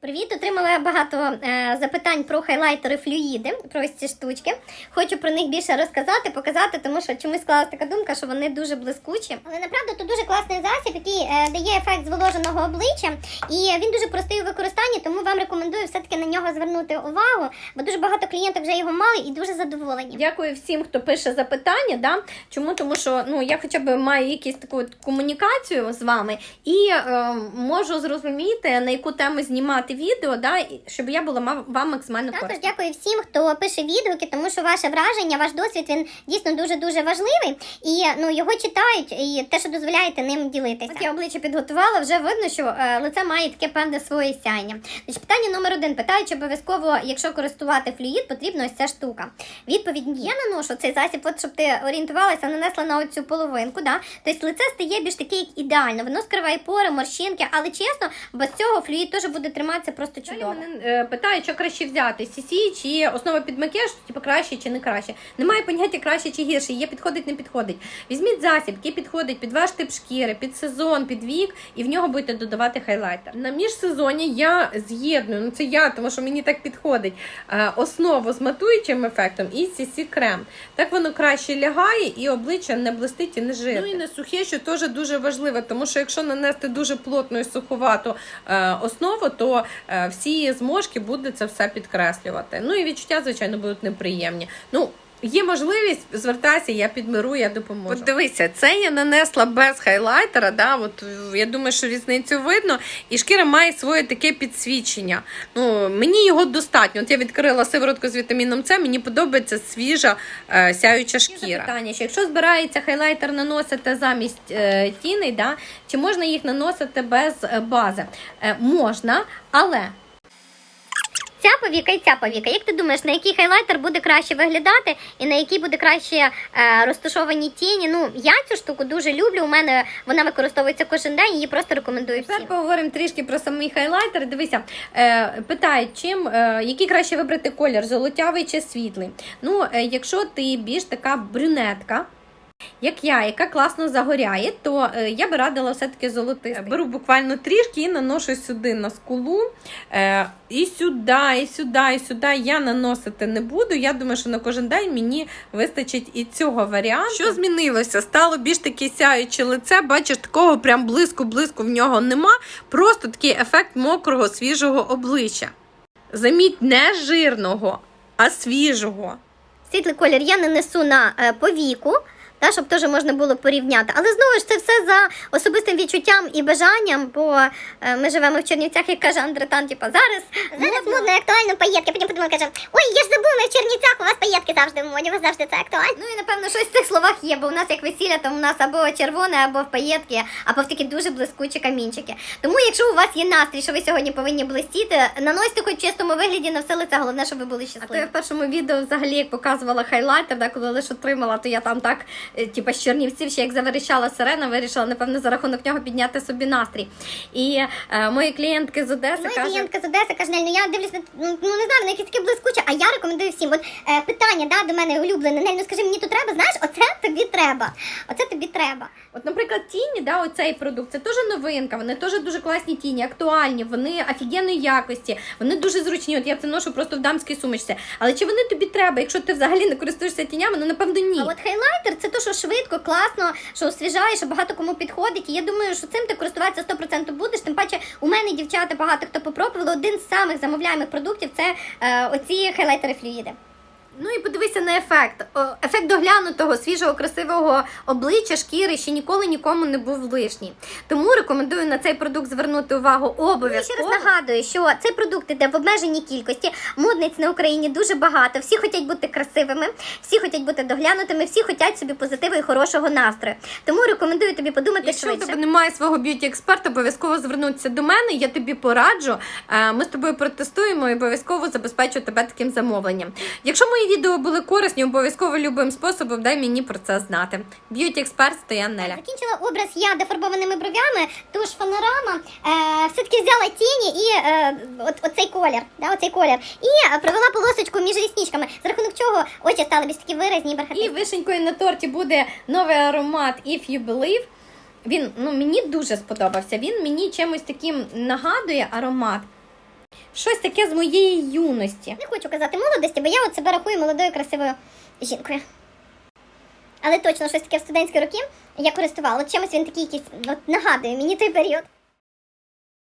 Привіт, отримала багато е, запитань про хайлайтери флюїди, про ось ці штучки. Хочу про них більше розказати, показати, тому що чомусь склалася така думка, що вони дуже блискучі. Але направду то дуже класний засіб, який е, дає ефект зволоженого обличчя, і він дуже простий у використанні, тому вам рекомендую все-таки на нього звернути увагу, бо дуже багато клієнтів вже його мали і дуже задоволені. Дякую всім, хто пише запитання. Да? Чому? Тому що ну, я хоча б маю якусь таку комунікацію з вами і е, можу зрозуміти, на яку тему знімати відео, да? і щоб я була вам максимально Також корисна. дякую всім, хто пише відгуки, тому що ваше враження, ваш досвід він дійсно дуже дуже важливий. І ну його читають, і те, що дозволяєте ним ділитися. От я обличчя підготувала, вже видно, що е, лице має таке певне своє сяйня. Значить, питання номер один: питають, чи обов'язково, якщо користувати флюїд, потрібна ось ця штука. Відповідь ні. Я наношу цей засіб, от щоб ти орієнтувалася, нанесла на оцю половинку. Да? Тобто лице стає більш таке, як ідеально. Воно скриває пори, морщинки, але чесно, без цього флюїд теж буде триматися просто Далі чудово. мене е, питають, що краще взяти CC чи основа під макіяж, типу краще чи не краще. Немає поняття краще чи гірше, є підходить, не підходить. Візьміть засіб, який підходить під ваш тип шкіри, під сезон, під вік, і в нього будете додавати хайлайтер. На міжсезоні я з'єдную, ну це я, тому що мені так підходить. е, Основу з матуючим ефектом і CC крем. Так воно краще лягає і обличчя не блистить і не жирне. Ну і не сухе, що теж дуже важливо, тому що якщо нанести дуже плотну і суховату е, основу, то всі зможки будуть це все підкреслювати. Ну і відчуття, звичайно, будуть неприємні. Ну, Є можливість, звертайся, я підмиру, я допоможу. От дивися, це я нанесла без хайлайтера. Да, от я думаю, що різницю видно, і шкіра має своє таке підсвічення. Ну мені його достатньо. От я відкрила сиворотку з вітаміном С, мені подобається свіжа е, сяюча шкіра. Питання, що якщо збирається хайлайтер наносити замість е, тіней, да, чи можна їх наносити без е, бази? Е, можна, але Ця повіка і ця повіка. Як ти думаєш, на який хайлайтер буде краще виглядати і на який буде краще е, розташовані тіні? Ну, я цю штуку дуже люблю. У мене вона використовується кожен день, її просто рекомендую всім. Тепер поговоримо трішки про самий хайлайтер. Дивися, е, питають, чим е, який краще вибрати колір, золотявий чи світлий. Ну, е, якщо ти більш така брюнетка. Як я, яка класно загоряє, то е, я би радила все-таки золотистий. Беру буквально трішки і наношу сюди на скулу. Е, і сюди, і сюди, і сюди я наносити не буду. Я думаю, що на кожен день мені вистачить і цього варіанту. Що змінилося? Стало більш таке сяюче лице. Бачиш, такого прям блиску-блиску в нього нема. Просто такий ефект мокрого, свіжого обличчя. Заміть, не жирного, а свіжого. Світлий колір я нанесу на е, повіку. Та, щоб теж можна було порівняти. Але знову ж це все за особистим відчуттям і бажанням, бо е, ми живемо в Чернівцях, як каже Андретан, типа зараз. Зараз модно і актуально паєтки. Потім подумала, каже, ой, я ж забула, в Чернівцях у вас паєтки завжди в моді, у вас завжди це актуально. Ну і напевно щось в цих словах є, бо у нас як весілля, то у нас або червоне, або в паєтки, або в такі дуже блискучі камінчики. Тому, якщо у вас є настрій, що ви сьогодні повинні блистіти, наносьте хоч в чистому вигляді на все лице, головне, щоб ви були А то щасливі. я в першому відео взагалі як показувала хайлайтер, да, коли лише отримала, то я там так, е, типу, з Чернівців, ще як заверещала сирена, вирішила, напевно, за рахунок нього підняти собі настрій. І е, мої клієнтки з Одеси Моя кажуть, клієнтка з Одеси каже, Нель, ну я дивлюсь на ну ну, не знаю, на якісь таке блискуче, а я рекомендую всім. От е, питання да, до мене улюблене. Нель, ну скажи, мені тут треба, знаєш, оце тобі треба. Оце тобі треба. От, наприклад, тіні, да, оцей продукт, це теж новинка, вони теж дуже класні тіні, актуальні, вони офігенної якості, вони дуже зручні. От я це ношу просто в дамській сумочці. Але чи вони тобі треба, якщо ти взагалі не користуєшся тінями, ну напевно ні. А от хайлайтер це то, що швидко, класно, що освіжає, що багато кому підходить. І я думаю, що цим ти користуватися 100% будеш. Тим паче, у мене дівчата багато хто попробували. Один з самих замовляємих продуктів це е, оці хайлайтери флюїди. Ну і подивися на ефект. Ефект доглянутого, свіжого, красивого обличчя, шкіри ще ніколи нікому не був лишній. Тому рекомендую на цей продукт звернути увагу Ну, і ще раз нагадую, що цей продукт іде в обмеженій кількості. Модниць на Україні дуже багато. Всі хочуть бути красивими, всі хочуть бути доглянутими, всі хочуть собі позитиву і хорошого настрою. Тому рекомендую тобі подумати Якщо в швидше. тебе немає свого б'юті-експерта, обов'язково звернутися до мене. Я тобі пораджу. Е, Ми з тобою протестуємо і обов'язково забезпечу тебе таким замовленням. Якщо мої відео були корисні, обов'язково любим способом дай мені про це знати. Б'юті-експерт Стоян Неля. Закінчила образ я дефарбованими бровями, тож панорама е, все-таки взяла тіні і е, от, оцей колір, да, оцей колір, і провела полосочку між рісничками, за рахунок чого очі стали більш такі виразні і І вишенькою на торті буде новий аромат If You Believe. Він ну, мені дуже сподобався. Він мені чимось таким нагадує аромат. Щось таке з моєї юності. Не хочу казати молодості, бо я от себе рахую молодою красивою жінкою. Але точно щось таке в студентські роки я користувала. От чимось він такий якийсь от, нагадує мені той період.